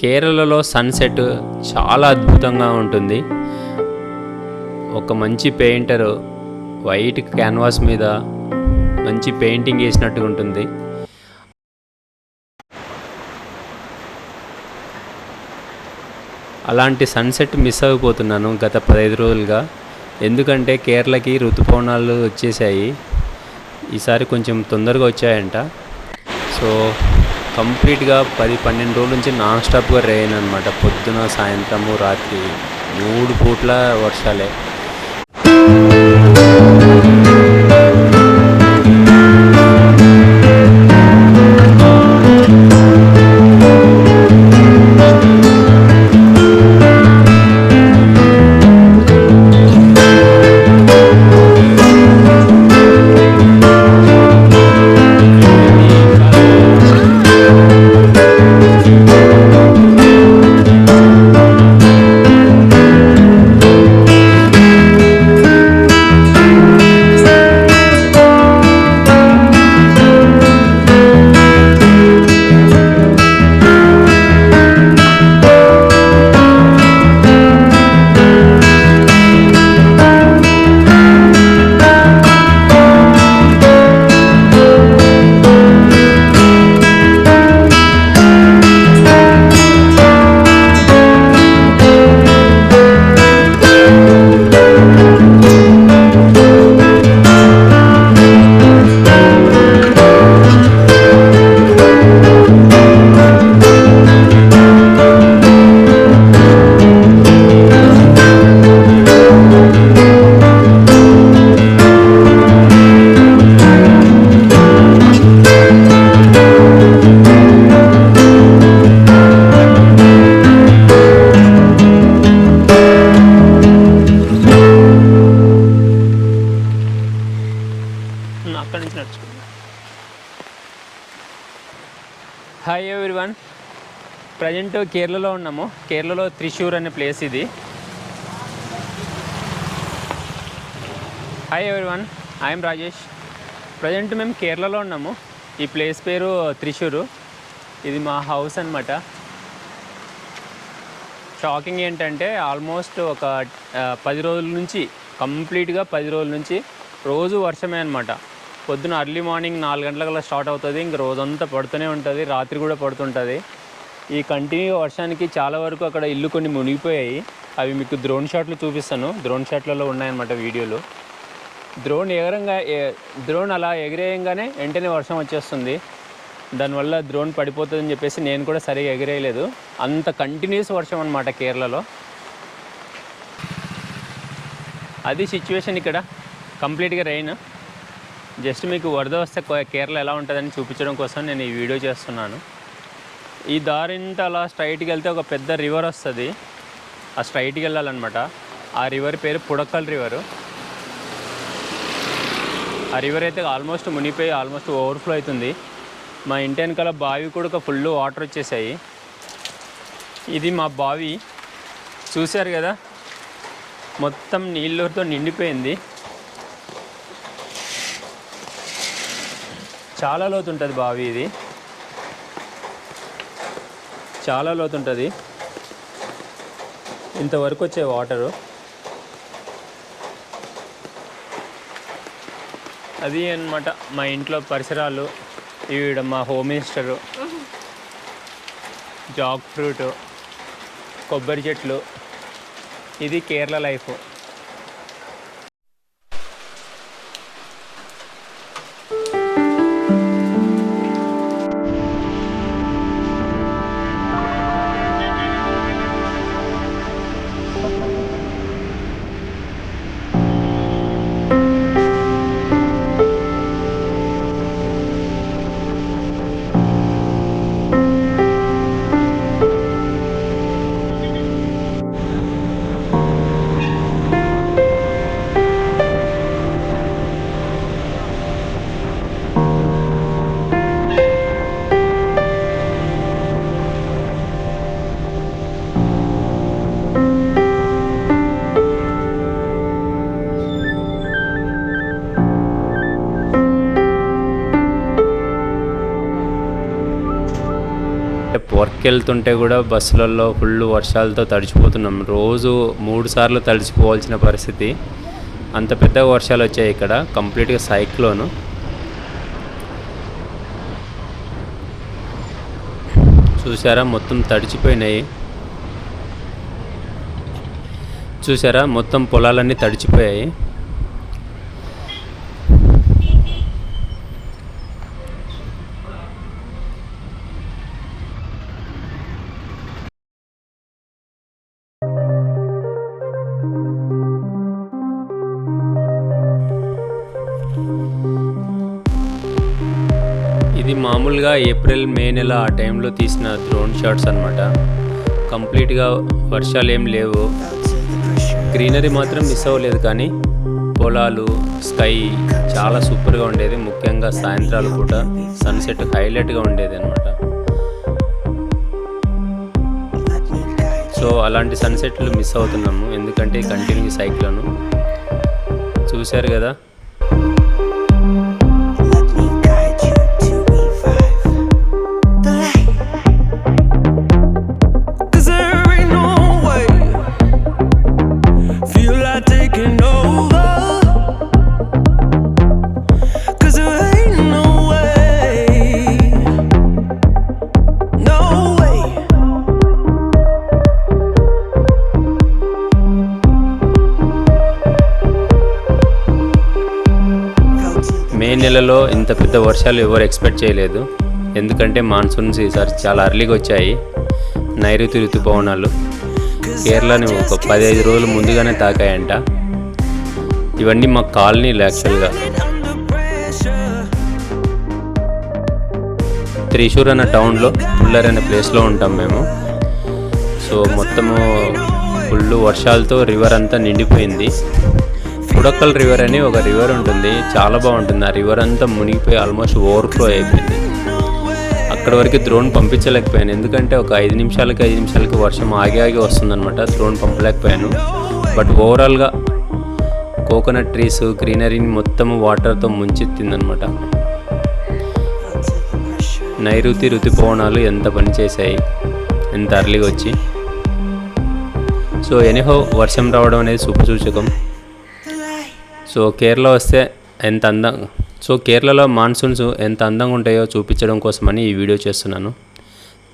కేరళలో సన్సెట్ చాలా అద్భుతంగా ఉంటుంది. ఒక మంచి పెయింటర్ వైట్ క్యాన్వాస్ మీద మంచి పెయింటింగ్ వేసినట్టు ఉంటుంది. అలాంటి సన్సెట్ మిస్ అయిపోతున్నాను గత పదహైదు రోజులుగా. ఎందుకంటే కేరళకి ఋతుపవనాలు వచ్చేసాయి. ఈసారి కొంచెం తొందరగా వచ్చాయంట. సో కంప్లీట్గా పది పన్నెండు రోజుల నుంచి నాన్ స్టాప్గా రెయిన్ అనమాట పొద్దున సాయంత్రము రాత్రి మూడు పూట్ల వర్షాలే. అక్కడి నుంచి నడుచుకుందాం. హాయ్ ఎవ్రీవన్ ప్రజెంట్ కేరళలో ఉన్నాము. కేరళలో త్రిశూర్ అనే ప్లేస్ ఇది. Hi everyone I'm Rajesh present మేము కేరళలో ఉన్నాము. ఈ ప్లేస్ పేరు త్రిశూరు ఇది మా హౌస్ అనమాట షాకింగ్ ఏంటంటే ఆల్మోస్ట్ ఒక పది రోజుల నుంచి కంప్లీట్గా పది రోజుల నుంచి రోజు వర్షమే అనమాట పొద్దున అర్లీ మార్నింగ్ నాలుగు గంటలకల్లా స్టార్ట్ అవుతుంది. ఇంక రోజంతా పడుతూనే ఉంటుంది. రాత్రి కూడా పడుతుంటుంది. ఈ కంటిన్యూ వర్షానికి చాలా వరకు అక్కడ ఇల్లు కొన్ని మునిగిపోయాయి. అవి మీకు డ్రోన్ షాట్లు చూపిస్తాను. డ్రోన్ షాట్లలో ఉన్నాయన్నమాట వీడియోలు. డ్రోన్ ఎగరంగా డ్రోన్ అలా ఎగిరేయంగానే వెంటనే వర్షం వచ్చేస్తుంది. దానివల్ల డ్రోన్ పడిపోతుందని చెప్పేసి నేను కూడా సరిగా ఎగిరేయలేదు. అంత కంటిన్యూస్ వర్షం అనమాట కేరళలో. అది సిచ్యువేషన్ ఇక్కడ. కంప్లీట్గా రెయిన్ జస్ట్ మీకు వరద వస్తే కేరళ ఎలా ఉంటుందని చూపించడం కోసం నేను ఈ వీడియో చేస్తున్నాను. ఈ దారింత అలా స్ట్రైట్కి వెళ్తే ఒక పెద్ద రివర్ వస్తుంది. ఆ స్ట్రైట్కి వెళ్ళాలన్నమాట. ఆ రివర్ పేరు పుడక్కల్ రివర్. ఆ రివర్ అయితే ఆల్మోస్ట్ మునిపోయి ఆల్మోస్ట్ ఓవర్ఫ్లో అవుతుంది. మా ఇంటి వెనకాల బావి కూడా ఒక ఫుల్ వాటర్ వచ్చేసాయి. ఇది మా బావి. చూశారు కదా? మొత్తం నీళ్ళతో నిండిపోయింది. చాలా లోతు ఉంటుంది బావి ఇది. చాలా లోతు ఉంటుంది ఇంతవరకు వచ్చే వాటరు. అది అనమాట మా ఇంట్లో పరిసరాలు. ఈవిడ మా హోమ్ మినిస్టరు. Jack fruit. కొబ్బరి చెట్లు. ఇది కేరళ లైఫ్. వర్క్ వెళ్తుంటే కూడా బస్సులలో ఫుల్ వర్షాలతో తడిచిపోతున్నాం. రోజు మూడు సార్లు తడిచిపోవాల్సిన పరిస్థితి. అంత పెద్ద వర్షాలు వచ్చాయి ఇక్కడ కంప్లీట్గా సైక్లోను చూసారా మొత్తం తడిచిపోయినాయి. చూసారా మొత్తం పొలాలన్నీ తడిచిపోయాయి. మామూలుగా ఏప్రిల్ మే నెల ఆ టైంలో తీసిన డ్రోన్ షాట్స్ అనమాట కంప్లీట్గా వర్షాలు ఏం లేవు. గ్రీనరీ మాత్రం మిస్ అవ్వలేదు కానీ పొలాలు స్కై చాలా సూపర్గా ఉండేది. ముఖ్యంగా సాయంత్రాలు పూట సన్సెట్ హైలైట్గా ఉండేది అనమాట సో అలాంటి సన్సెట్లు మిస్ అవుతున్నాము. ఎందుకంటే కంటిన్యూ సైక్లోను. చూశారు కదా? నెలలో ఇంత పెద్ద వర్షాలు ఎవరు ఎక్స్పెక్ట్ చేయలేదు. ఎందుకంటే మాన్సూన్స్ ఈసారి చాలా అర్లీగా వచ్చాయి. నైరుతి ఋతుపవనాలు కేరళని ఒక పదిహేను రోజులు ముందుగానే తాకాయంట. ఇవన్నీ మా కాలనీలు యాక్చువల్గా త్రిశూర్ అన్న టౌన్లో పుల్లర్ అనే ప్లేస్లో ఉంటాం మేము. సో మొత్తము ఫుల్ వర్షాలతో రివర్ అంతా నిండిపోయింది. పుడక్కల్ రివర్ అని ఒక రివర్ ఉంటుంది. చాలా బాగుంటుంది. ఆ రివర్ అంతా మునిగిపోయి ఆల్మోస్ట్ ఓవర్ఫ్లో అయిపోయింది. అక్కడ వరకు డ్రోన్ పంపించలేకపోయాను. ఎందుకంటే ఒక ఐదు నిమిషాలకి ఐదు నిమిషాలకి వర్షం ఆగి ఆగి వస్తుందనమాట డ్రోన్ పంపలేకపోయాను. బట్ ఓవరాల్గా కోకోనట్ ట్రీస్ గ్రీనరీని మొత్తం వాటర్తో ముంచెత్తిందనమాట నైరుతి ఋతుపవనాలు ఎంత పనిచేశాయి ఎంత అర్లీగా వచ్చి? సో ఎనీహో వర్షం రావడం అనేది శుభసూచకం సో కేరళ వస్తే ఎంత అందం సో కేరళలో మాన్సూన్స్ ఎంత అందంగా ఉంటాయో చూపించడం కోసమని ఈ వీడియో చేస్తున్నాను.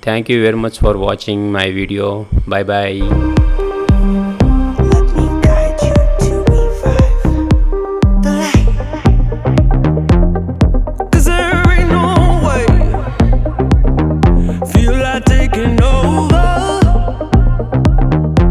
Thank you very much for watching my video bye bye